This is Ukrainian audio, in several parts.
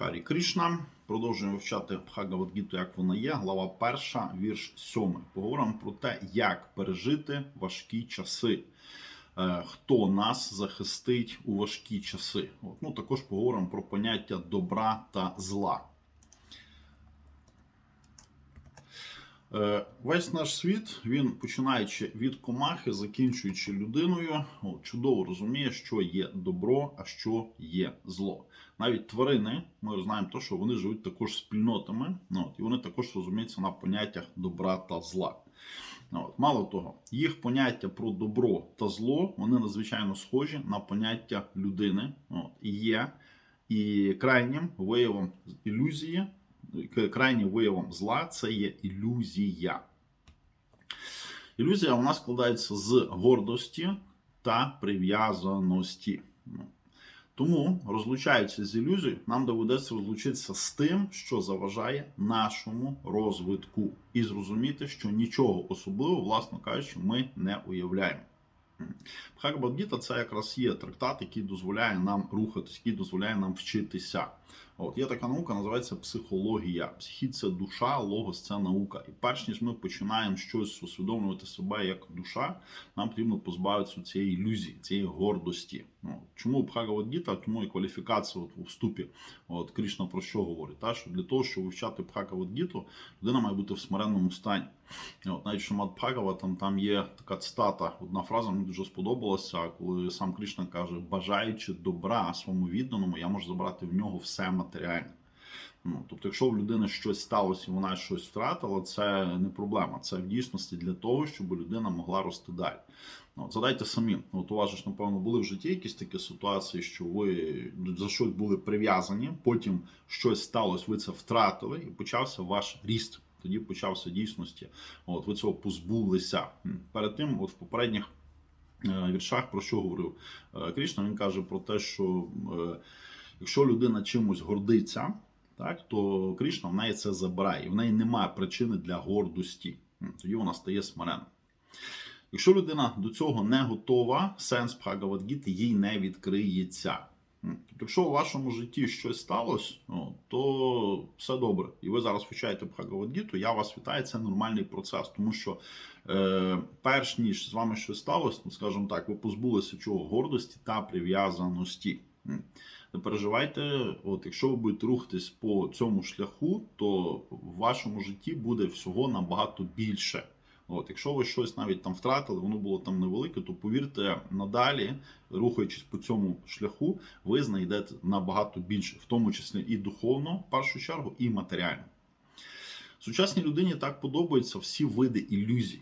Харі Кришна. Продовжуємо вивчати Бхагавадгіту, як вона є. Глава перша, вірш сьомий. Поговоримо про те, як пережити важкі часи. Е, Хто нас захистить у важкі часи? От, ну, також поговоримо про поняття добра та зла. Весь наш світ, він починаючи від комахи, закінчуючи людиною, чудово розуміє, що є добро, а що є зло. Навіть тварини, ми знаємо, що вони живуть також спільнотами, ну, і вони також розуміються на поняттях добра та зла. Ну. Мало того, їх поняття про добро та зло вони надзвичайно схожі на поняття людини. От. І є і крайнім виявом ілюзії, крайнім виявом зла це є ілюзія. Ілюзія вона складається з гордості та прив'язаності. Ну, Тому, розлучаючись з ілюзією, нам доведеться розлучитися з тим, що заважає нашому розвитку, і зрозуміти, що нічого особливого, власно кажучи, ми не уявляємо. Бхагавадгіта це якраз є трактат, який дозволяє нам рухатись, який дозволяє нам вчитися. От є така наука, називається психологія. Психід це душа, логос це наука. І перш ніж ми починаємо щось усвідомлювати себе як душа, нам потрібно позбавитися цієї ілюзії, цієї гордості. Ну, чому Бхагавадгіта? Тому і кваліфікація от у вступі. От Кришна про що говорить? Та, що для того, щоб вивчати Бхагавадгіту, людина має бути в смиренному стані. От, навіть Шамат Бхагава, там, там є така цитата, одна фраза мені дуже сподобалася, коли сам Кришна каже, бажаючи добра своєму відданому, я можу забрати в нього все. Ну, тобто, якщо в людини щось сталося і вона щось втратила, це не проблема. Це в дійсності для того, щоб людина могла рости далі. Ну, задайте самі. От у вас ж, напевно, були в житті якісь такі ситуації, що ви за щось були прив'язані, потім щось сталося, ви це втратили, і почався ваш ріст. Тоді почався дійсності. От ви цього позбулися. Перед тим, от в попередніх е, віршах про що говорив е, Кришна, він каже про те, що е, якщо людина чимось гордиться, так, то Кришна в неї це забирає, і в неї немає причини для гордості. Тоді вона стає смиренною. Якщо людина до цього не готова, сенс Бхагавадгіти їй не відкриється. Тобто, якщо у вашому житті щось сталося, то все добре. І ви зараз вивчаєте Бхагавадгіту, я вас вітаю, це нормальний процес, тому що е, перш ніж з вами щось сталося, ну, скажімо так, ви позбулися чого гордості та прив'язаності. Не переживайте, от якщо ви будете рухатись по цьому шляху, то в вашому житті буде всього набагато більше. От, якщо ви щось навіть там втратили, воно було там невелике, то повірте, надалі, рухаючись по цьому шляху, ви знайдете набагато більше, в тому числі і духовно, в першу чергу, і матеріально. Сучасній людині так подобаються всі види ілюзій.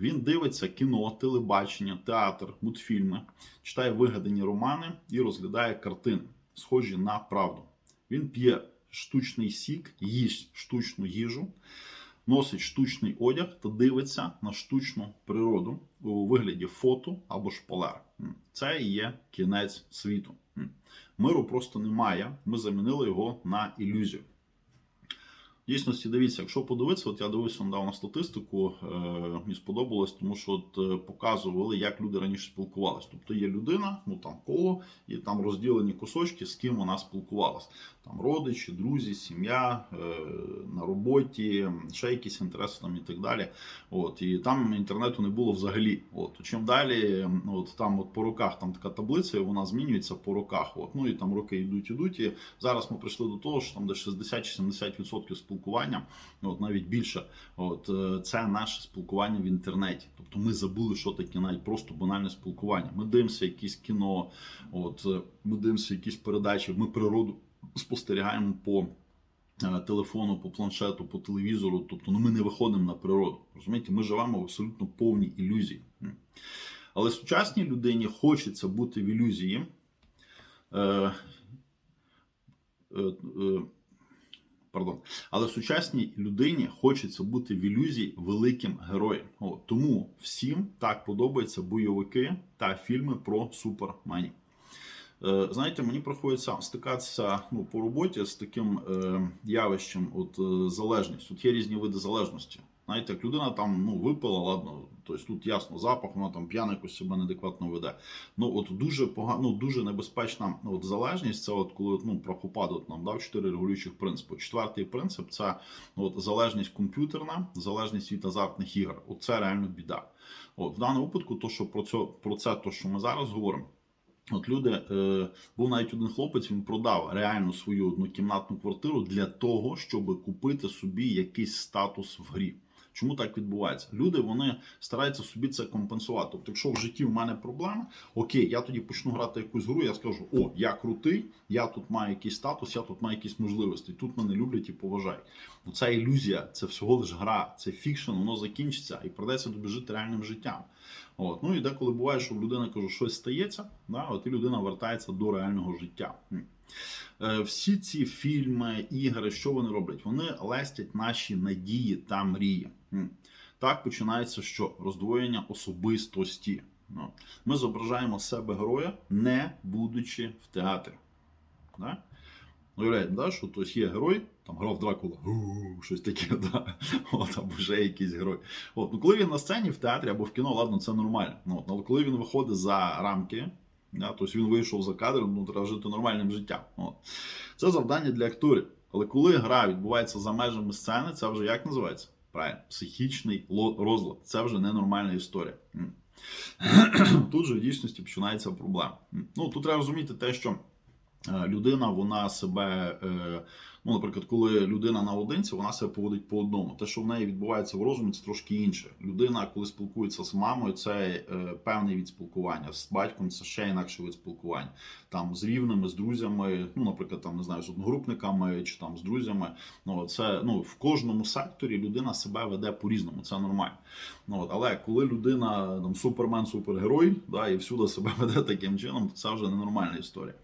Він дивиться кіно, телебачення, театр, мультфільми, читає вигадані романи і розглядає картини, схожі на правду. Він п'є штучний сік, їсть штучну їжу, носить штучний одяг та дивиться на штучну природу у вигляді фото або шпалер. Це і є кінець світу. Миру просто немає. Ми замінили його на ілюзію. Дійсності, дивіться, якщо подивитися, от я дивився недавно статистику, е, мені сподобалось, тому що от е, показували, як люди раніше спілкувалися. Тобто є людина, ну там коло, і там розділені кусочки, з ким вона спілкувалась. Там родичі, друзі, сім'я, е, на роботі, ще якісь інтереси там і так далі. От, і там інтернету не було взагалі. От, чим далі, от там от по роках там така таблиця, і вона змінюється по роках. От, ну і там роки йдуть, ідуть. І зараз ми прийшли до того, що там де 60 чи 70% спілкування, от навіть більше, от е, це наше спілкування в інтернеті. Тобто ми забули, що таке навіть просто банальне спілкування. Ми дивимося якісь кіно, от е, ми дивимося якісь передачі, ми природу спостерігаємо по. е, Телефону, по планшету, по телевізору, тобто ну, ми не виходимо на природу. Розумієте, ми живемо в абсолютно повній ілюзії. Але сучасній людині хочеться бути в ілюзії. Пардон. Але сучасній людині хочеться бути в ілюзії великим героєм. О, тому всім так подобаються бойовики та фільми про суперменів. Е, Знаєте, мені приходиться стикатися ну, по роботі з таким е, явищем, от е, залежність. От є різні види залежності. Знаєте, як людина там ну, випила, ладно, тобто тут ясно запах, вона там п'яна якось себе неадекватно веде. Ну от дуже погано, ну, дуже небезпечна ну, от, залежність. Це от коли ну, Прабхупада от нам дав чотири регулюючих принципи. Четвертий принцип це ну, от, залежність комп'ютерна, залежність від азартних ігор. От це реально біда. От в даному випадку, то що про це, про це, то що ми зараз говоримо. От люди, е, був навіть один хлопець, він продав реально свою однокімнатну квартиру для того, щоб купити собі якийсь статус в грі. Чому так відбувається? Люди вони стараються собі це компенсувати. Тобто, якщо в житті в мене проблема, окей, я тоді почну грати якусь гру, я скажу: о, я крутий, я тут маю якийсь статус, я тут маю якісь можливості. Тут мене люблять і поважають. Ну, це ілюзія, це всього лиш гра, це фікшн, воно закінчиться і придеться тобі жити реальним життям. От. Ну і деколи буває, що в людини кажу, щось стається, да, от і людина вертається до реального життя. Е, Всі ці фільми, ігри, що вони роблять? Вони лестять наші надії та мрії. Так починається що роздвоєння особистості. Ми зображаємо себе героя, не будучи в театрі. Да? Уявляєте, да, що тобто є герой, там грав Дракула, щось таке, да? От, або вже якийсь герой. От, ну, коли він на сцені в театрі або в кіно, ладно, це нормально. Ну, от, але коли він виходить за рамки, да, тобто він вийшов за кадр, ну треба жити нормальним життям. От. Це завдання для акторів. Але коли гра відбувається за межами сцени, це вже як називається? Правильно, психічний розлад. Це вже ненормальна історія. Тут же в дійсності починається проблема. Ну тут треба розуміти те, що людина, вона себе. е, Ну, наприклад, коли людина наодинці, вона себе поводить по одному. Те, що в неї відбувається в розумі, це трошки інше. Людина, коли спілкується з мамою, це е, певний від спілкування. З батьком це ще інакше від спілкування. Там з рівними, з друзями, ну, наприклад, там не знаю, з одногрупниками чи там з друзями. Ну, це ну в кожному секторі людина себе веде по-різному. Це нормально. Ну, от, але коли людина там супермен, супергерой, да, і всюди себе веде таким чином, то це вже ненормальна історія.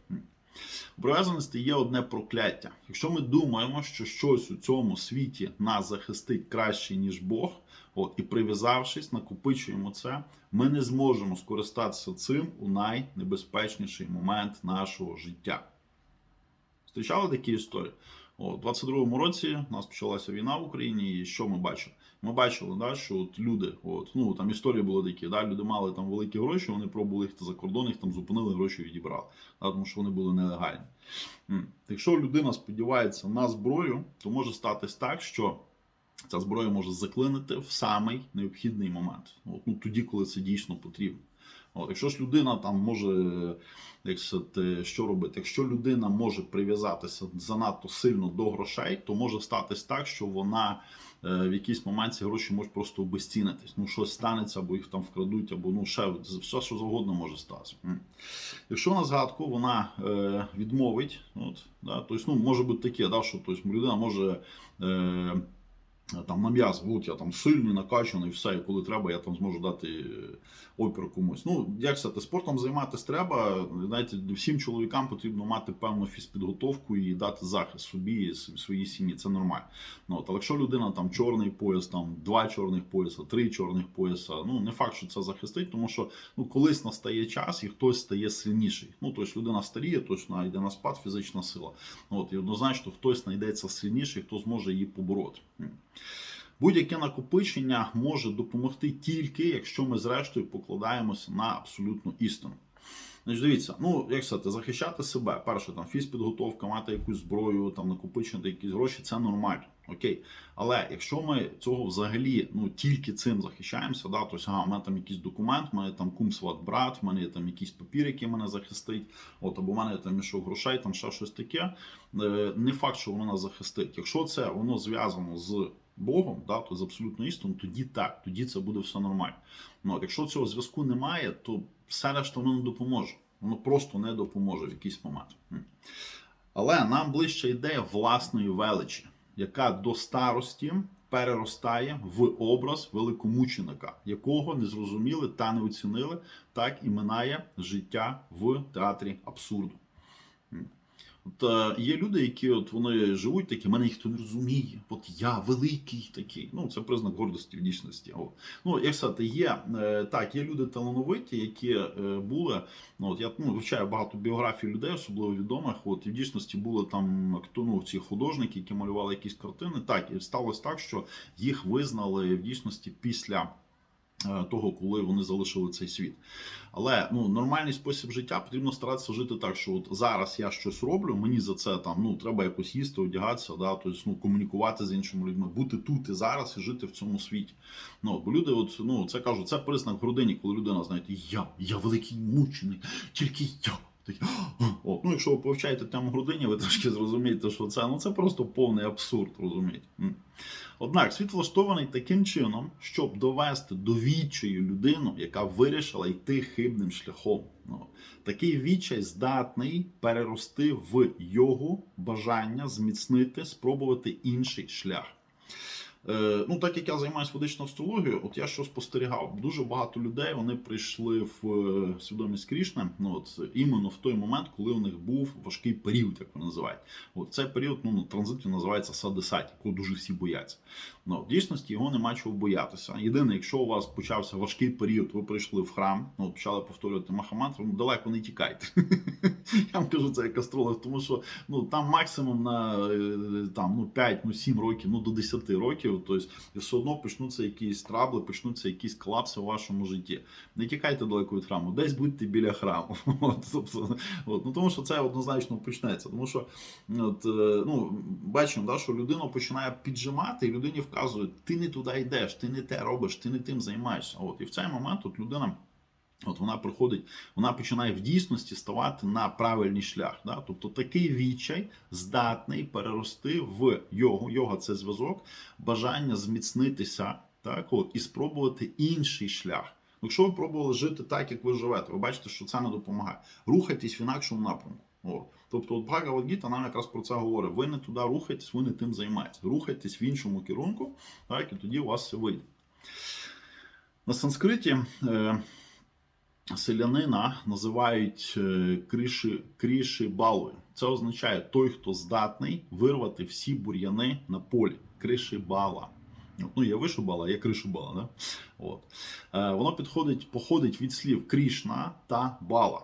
Прив'язаності є одне прокляття. Якщо ми думаємо, що щось у цьому світі нас захистить краще, ніж Бог, от, і прив'язавшись, накопичуємо це, ми не зможемо скористатися цим у найнебезпечніший момент нашого життя. Зустрічали такі історії? У 22-му році у нас почалася війна в Україні, і що ми бачили? Ми бачили, да, що от люди, от, ну там історії були такі, да, люди мали там великі гроші, вони пробували їх за кордон, їх там зупинили, гроші відібрали, да, тому що вони були нелегальні. Якщо людина сподівається на зброю, то може статись так, що ця зброя може заклинити в самий необхідний момент. От, ну, тоді, коли це дійсно потрібно. Якщо ж людина там може, як сказати, що робити? Якщо людина може прив'язатися занадто сильно до грошей, то може статись так, що вона е, в якийсь момент ці гроші можуть просто обезцінитись. Ну, щось станеться, або їх там вкрадуть, або ну ще все, що завгодно може статися. Якщо на згадку вона е, відмовить, от, да, тобто, ну, може бути таке, да, що тобто, людина може. Там нав'язував, от я там сильний, накачаний, все, і коли треба, я там зможу дати е, опір комусь. Ну, як сказати, спортом займатися треба. Знаєте, всім чоловікам потрібно мати певну фізпідготовку і дати захист собі і своїй сім'ї. Це нормально. Ну, от, але якщо людина там чорний пояс, там два чорних пояса, три чорних пояса, ну не факт, що це захистить, тому що ну, колись настає час і хтось стає сильніший. Ну, тобто людина старіє, точно йде на спад фізична сила. От, і однозначно хтось знайдеться сильніший, хто зможе її побороти. Будь-яке накопичення може допомогти тільки, якщо ми зрештою покладаємося на абсолютну істину. Значить, дивіться, ну як сказати, захищати себе. Перше, там фізпідготовка, мати якусь зброю, там накопичувати якісь гроші, це нормально. Окей. Але якщо ми цього взагалі ну тільки цим захищаємося, да, тобто, ага, у мене там якийсь документ, у мене там кум брат, у мене є там якийсь папір, який мене захистить, от або в мене там мішок грошей, там ще щось таке. Е, не факт, що воно нас захистить. Якщо це воно зв'язано з Богом, да, то з абсолютно істиною, тоді так, тоді це буде все нормально. Ну, от, якщо цього зв'язку немає, то все решта воно не допоможе. Воно просто не допоможе в якийсь момент. Але нам ближче ідея власної величі, яка до старості переростає в образ великомученика, якого не зрозуміли та не оцінили, так і минає життя в театрі абсурду. Е, є люди, які от вони живуть такі, мене ніхто не розуміє. От я великий такий. Ну, це признак гордості в дійсності. От. Ну, як сказати, є е, так, є люди талановиті, які е, були. Ну, от я ну, вивчаю багато біографій людей, особливо відомих. От і в дійсності були там ну, ці художники, які малювали якісь картини. Так, і сталося так, що їх визнали в дійсності після. Е, Того, коли вони залишили цей світ, але ну нормальний спосіб життя потрібно старатися жити так, що от зараз я щось роблю, мені за це там ну треба якось їсти, одягатися, да, тобто ну комунікувати з іншими людьми, бути тут і зараз і жити в цьому світі. Ну бо люди, от ну це кажуть, це признак грудині, коли людина знаєте, я, я великий мучений, тільки я. Такі, О, ну, якщо ви повчаєте тему грудині, ви трошки зрозумієте, що це ну це просто повний абсурд, розумієте. Однак світ влаштований таким чином, щоб довести до відчаю людину, яка вирішила йти хибним шляхом. Ну, такий відчай здатний перерости в його бажання зміцнити, спробувати інший шлях. Е, ну, так як я займаюся ведичною астрологією, от я що спостерігав, дуже багато людей вони прийшли в е, свідомість Крішни, ну от іменно в той момент, коли у них був важкий період, як вони називають. От цей період ну, на транзиті називається садесаті, якого дуже всі бояться. Ну, в дійсності його нема чого боятися. Єдине, якщо у вас почався важкий період, ви прийшли в храм, ну почали повторювати Махамантру, ну далеко не тікайте. Я вам кажу це як астролог, тому що ну там максимум на е, там ну 5, ну 7 років, ну до 10 років. Тобто все одно почнуться якісь трабли, почнуться якісь колапси в вашому житті. Не тікайте далеко від храму, десь будьте біля храму. От, тобто, от, ну тому що це однозначно почнеться. Тому що от, е, ну, бачимо, да, що людина починає піджимати, і людині вказують, ти не туди йдеш, ти не те робиш, ти не тим займаєшся. От, і в цей момент от людина. От вона приходить, вона починає в дійсності ставати на правильний шлях. Да? Тобто такий відчай здатний перерости в йогу. Йога це зв'язок, бажання зміцнитися так, от, і спробувати інший шлях. Якщо ви пробували жити так, як ви живете, ви бачите, що це не допомагає. Рухайтесь в інакшому напрямку. О. Тобто, от Бхагавадгіта нам якраз про це говорить. Ви не туди рухаєтесь, ви не тим займаєтесь. Рухайтесь в іншому керунку, так, і тоді у вас все вийде. На санскриті. Е, селянина називають е, криші, кріші балою. Це означає той, хто здатний вирвати всі бур'яни на полі. Криші бала. Ну, є вишибала, є кришибала. Да? От. Е, воно підходить, походить від слів Крішна та Бала.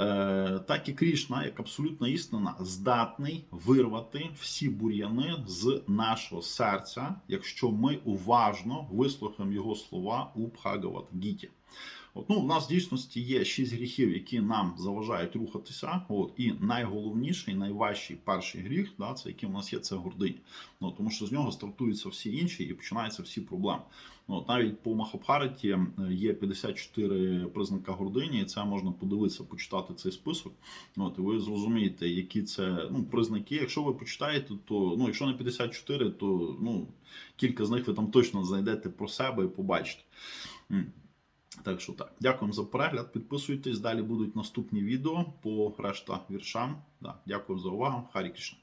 Е, так і Крішна, як абсолютна істина, здатний вирвати всі бур'яни з нашого серця, якщо ми уважно вислухаємо його слова у Бхагават-гіті. От, ну, у нас в дійсності є шість гріхів, які нам заважають рухатися. От, і найголовніший, найважчий перший гріх, да, це який у нас є, це гординя. Ну, тому що з нього стартуються всі інші і починаються всі проблеми. Ну, от, навіть по Махабхараті е, є 54 признака гордині, і це можна подивитися, почитати цей список. От, і ви зрозумієте, які це ну, признаки. Якщо ви почитаєте, то ну, якщо не 54, то ну, кілька з них ви там точно знайдете про себе і побачите. Так що так, дякуємо за перегляд. Підписуйтесь, далі будуть наступні відео по решта віршам. Да, дякую за увагу. Харі Кришна.